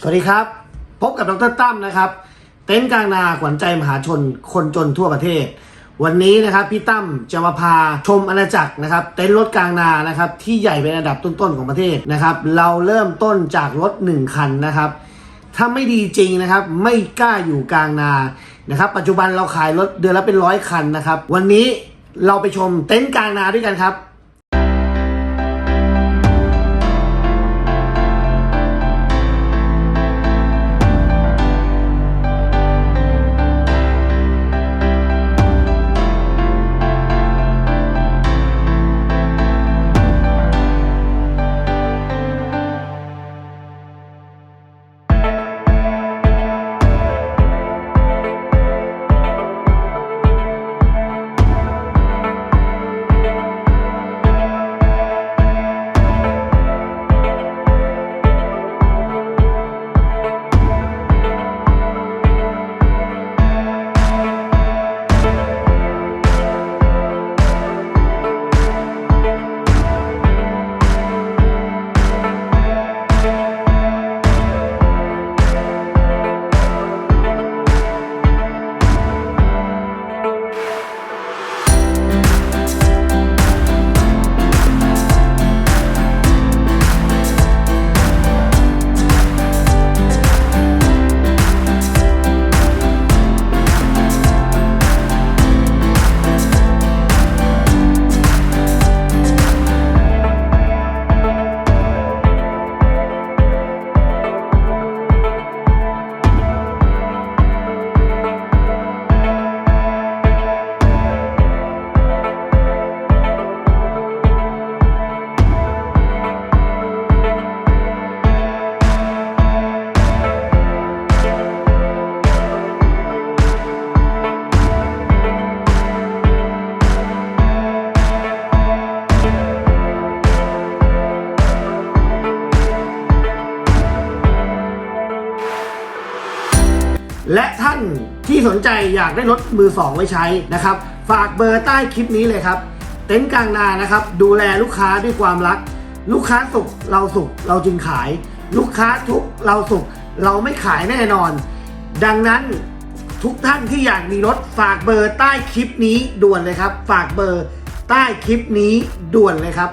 สวัสดีครับ พบกับดรตั้มนะครับ เต็นท์กลางนาขวัญใจมหาชนคนจนทั่วประเทศ วันนี้นะครับพี่ตั้มจะมาพาชมอาณาจักรนะครับ เต็นท์รถกลางนานะครับที่ใหญ่เป็นอันดับต้นๆของประเทศนะครับ เราเริ่มต้นจากรถ 1 คันนะครับ ถ้าไม่ดีจริงนะครับ ไม่กล้าอยู่กลางนานะครับ ปัจจุบันเราขายรถเดือนละเป็นร้อยคันนะครับ วันนี้เราไปชมเต็นท์กลางนาด้วยกันครับ และท่านที่สนใจอยากได้รถมือสองไว้ใช้นะครับ ฝากเบอร์ใต้คลิปนี้เลยครับ เต็นท์กลางนานะครับ ดูแลลูกค้าด้วยความรัก ลูกค้าสุขเราสุขเราจึงขาย ลูกค้าทุกเราสุขเราไม่ขายแน่นอน ดังนั้นทุกท่านที่อยากมีรถฝากเบอร์ใต้คลิปนี้ด่วนเลยครับ ฝากเบอร์ใต้คลิปนี้ด่วนเลยครับ